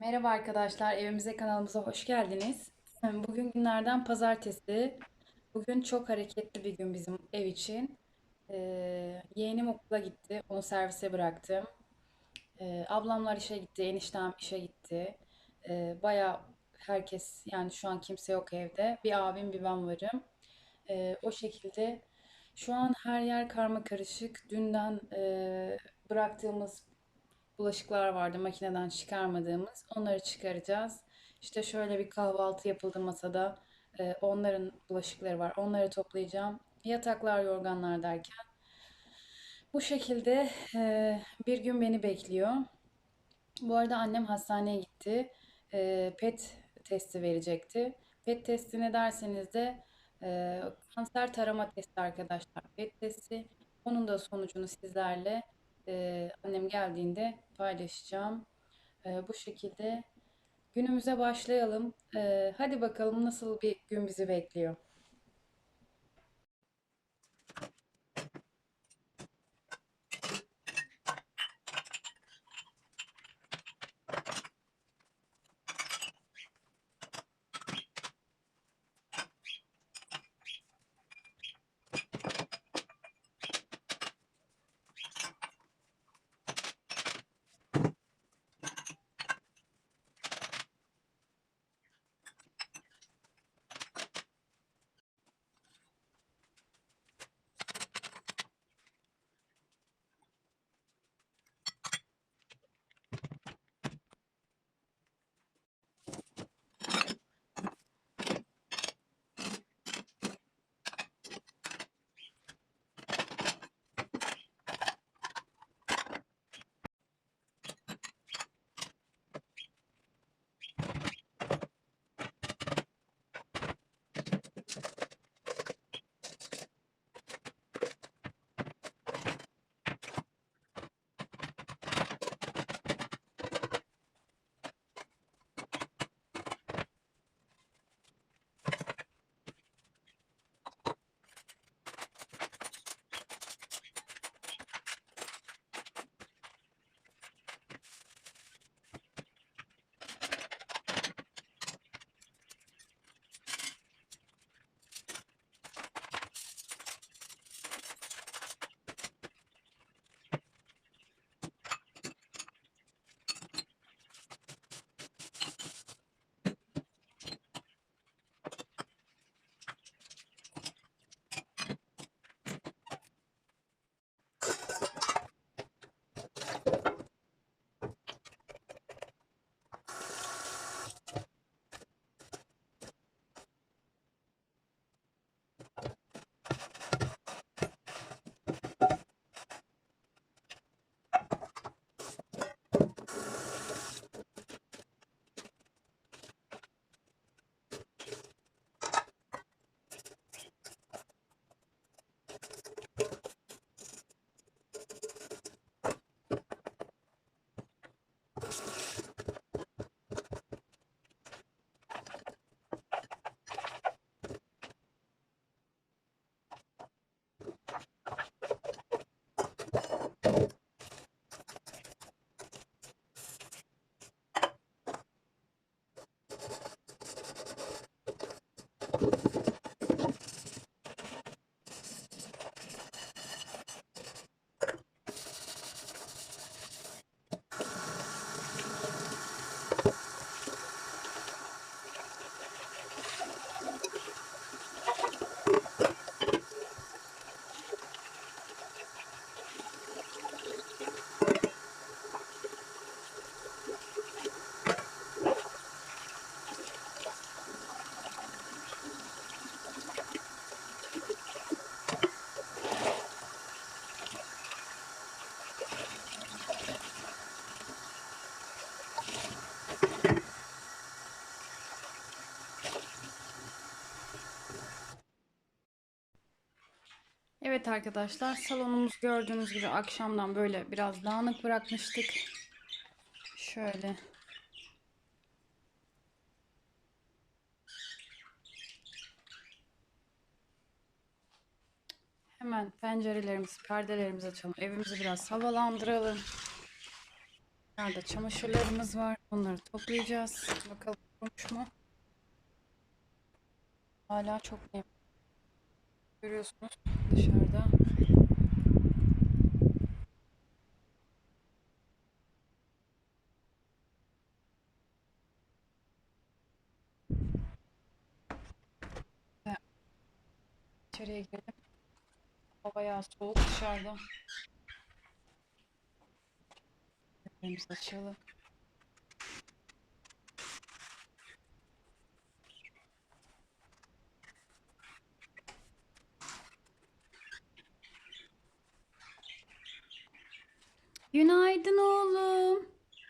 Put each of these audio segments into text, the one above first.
Merhaba arkadaşlar, evimize kanalımıza hoş geldiniz. Bugün günlerden pazartesi. Bugün çok hareketli bir gün bizim ev için. Ee, yeğenim okula gitti, onu servise bıraktım. Ee, ablamlar işe gitti, eniştem işe gitti. Ee, baya herkes, yani şu an kimse yok evde. Bir abim, bir ben varım. Ee, o şekilde şu an her yer karma karışık. Dünden e, bıraktığımız bulaşıklar vardı makineden çıkarmadığımız. Onları çıkaracağız. İşte şöyle bir kahvaltı yapıldı masada. Ee, onların bulaşıkları var. Onları toplayacağım. Yataklar, yorganlar derken. Bu şekilde e, bir gün beni bekliyor. Bu arada annem hastaneye gitti. Ee, PET testi verecekti. PET testi ne derseniz de e, kanser tarama testi arkadaşlar. PET testi. Onun da sonucunu sizlerle e, annem geldiğinde paylaşacağım. E, bu şekilde günümüze başlayalım. E, hadi bakalım nasıl bir gün bizi bekliyor. Evet arkadaşlar salonumuz gördüğünüz gibi akşamdan böyle biraz dağınık bırakmıştık. Şöyle. Hemen pencerelerimizi, perdelerimizi açalım. Evimizi biraz havalandıralım. Nerede çamaşırlarımız var. Onları toplayacağız. Bakalım kurumuş mu? Hala çok nem. Görüyorsunuz dışarıda. İçeriye girelim. Hava bayağı soğuk dışarıda. Ellerimizi açalım. Günaydın oğlum.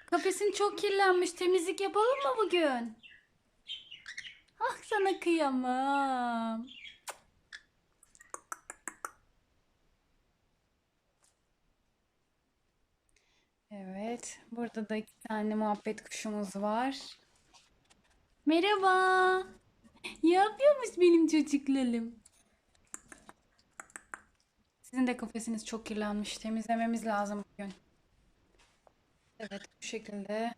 Kafesin çok kirlenmiş. Temizlik yapalım mı bugün? Ah sana kıyamam. Evet, burada da iki tane muhabbet kuşumuz var. Merhaba. Ne yapıyormuş benim çocuklarım? Sizin de kafesiniz çok kirlenmiş. Temizlememiz lazım bugün. Evet, bu şekilde.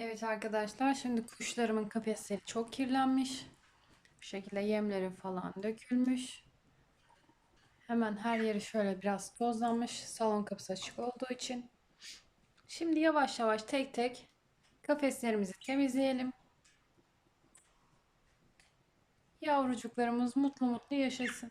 Evet arkadaşlar şimdi kuşlarımın kafesleri çok kirlenmiş. Bu şekilde yemleri falan dökülmüş. Hemen her yeri şöyle biraz tozlanmış. Salon kapısı açık olduğu için. Şimdi yavaş yavaş tek tek kafeslerimizi temizleyelim. Yavrucuklarımız mutlu mutlu yaşasın.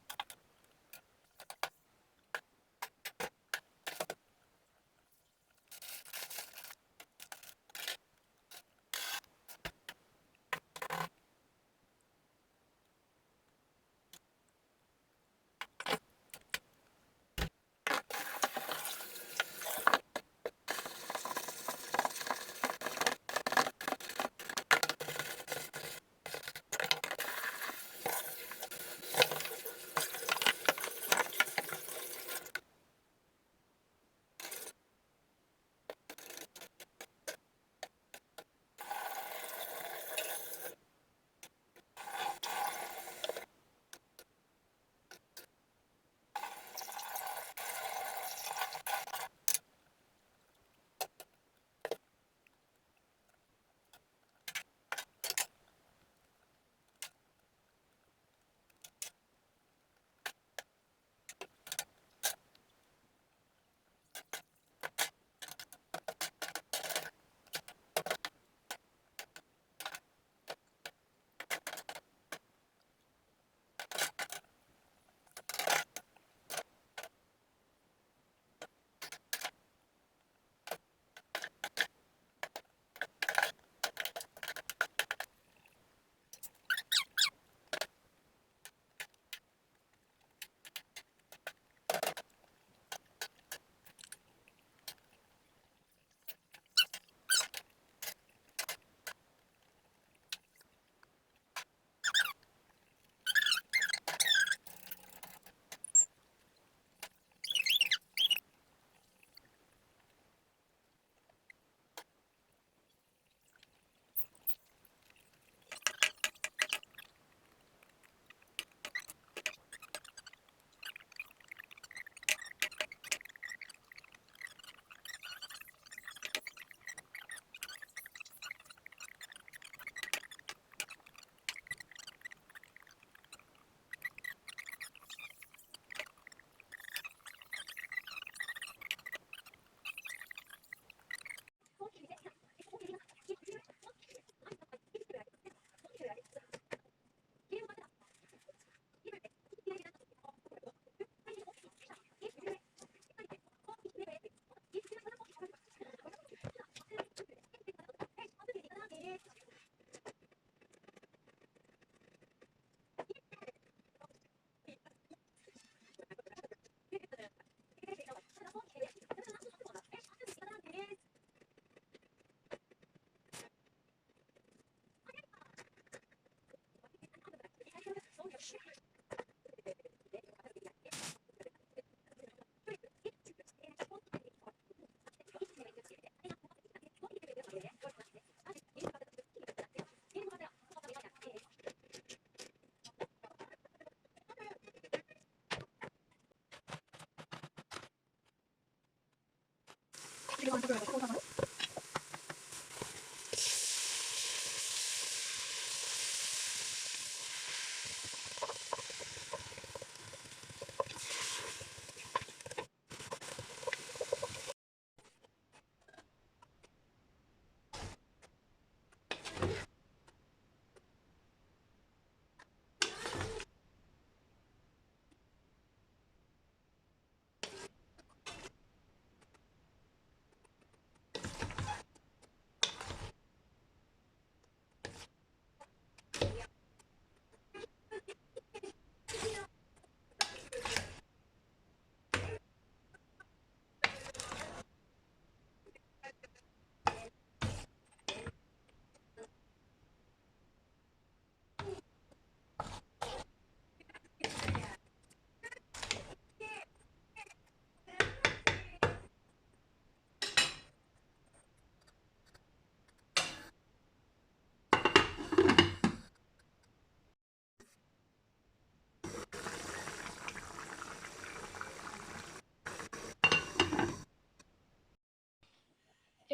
这个地方是个扣上吗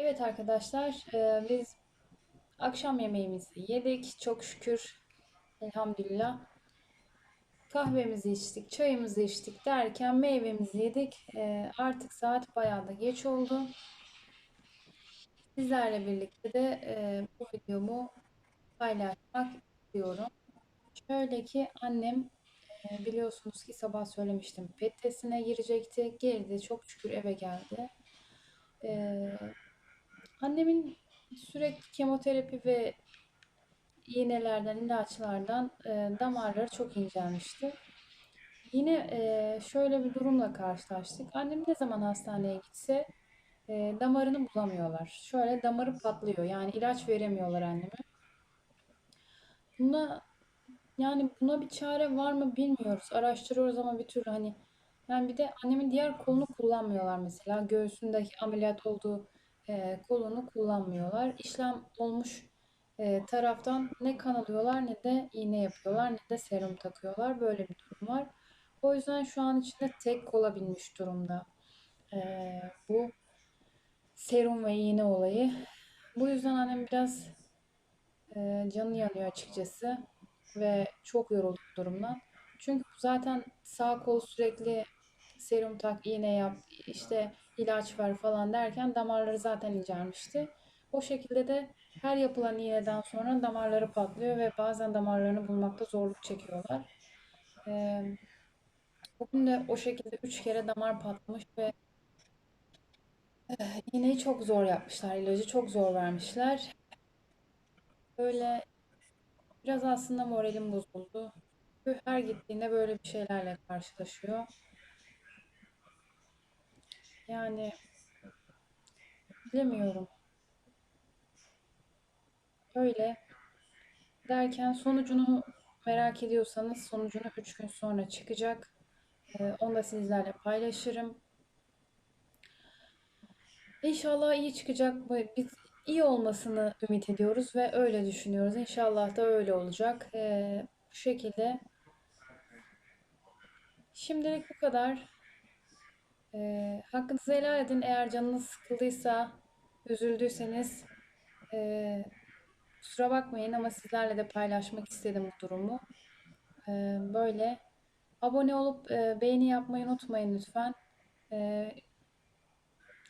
Evet arkadaşlar, e, biz akşam yemeğimizi yedik. Çok şükür, elhamdülillah. Kahvemizi içtik, çayımızı içtik derken meyvemizi yedik. E, artık saat bayağı da geç oldu. Sizlerle birlikte de e, bu videomu paylaşmak istiyorum. Şöyle ki annem biliyorsunuz ki sabah söylemiştim pet testine girecekti. Girdi, çok şükür eve geldi. E, Annemin sürekli kemoterapi ve iğnelerden, ilaçlardan e, damarları çok incelmişti. Yine e, şöyle bir durumla karşılaştık. Annem ne zaman hastaneye gitse e, damarını bulamıyorlar. Şöyle damarı patlıyor. Yani ilaç veremiyorlar anneme. Buna yani buna bir çare var mı bilmiyoruz. Araştırıyoruz ama bir türlü hani yani bir de annemin diğer kolunu kullanmıyorlar mesela. Göğsündeki ameliyat olduğu e, kolunu kullanmıyorlar. İşlem olmuş e, taraftan ne kan alıyorlar ne de iğne yapıyorlar ne de serum takıyorlar. Böyle bir durum var. O yüzden şu an içinde tek kola binmiş durumda e, bu serum ve iğne olayı. Bu yüzden annem biraz e, canı yanıyor açıkçası ve çok yorulduk durumdan. Çünkü zaten sağ kol sürekli serum tak, iğne yap, işte ilaç ver falan derken damarları zaten incelmişti. O şekilde de her yapılan iğneden sonra damarları patlıyor ve bazen damarlarını bulmakta zorluk çekiyorlar. Ee, bugün de o şekilde üç kere damar patlamış ve e, iğneyi çok zor yapmışlar, ilacı çok zor vermişler. Böyle biraz aslında moralim bozuldu. Her gittiğinde böyle bir şeylerle karşılaşıyor. Yani bilemiyorum. Öyle derken sonucunu merak ediyorsanız sonucunu 3 gün sonra çıkacak. Ee, onu da sizlerle paylaşırım. İnşallah iyi çıkacak. Biz iyi olmasını ümit ediyoruz ve öyle düşünüyoruz. İnşallah da öyle olacak. Ee, bu şekilde. Şimdilik bu kadar. E, hakkınızı helal edin. Eğer canınız sıkıldıysa, üzüldüyseniz e, kusura bakmayın ama sizlerle de paylaşmak istedim bu durumu. E, böyle abone olup e, beğeni yapmayı unutmayın lütfen. E,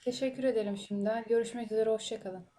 teşekkür ederim şimdiden. Görüşmek üzere. Hoşçakalın.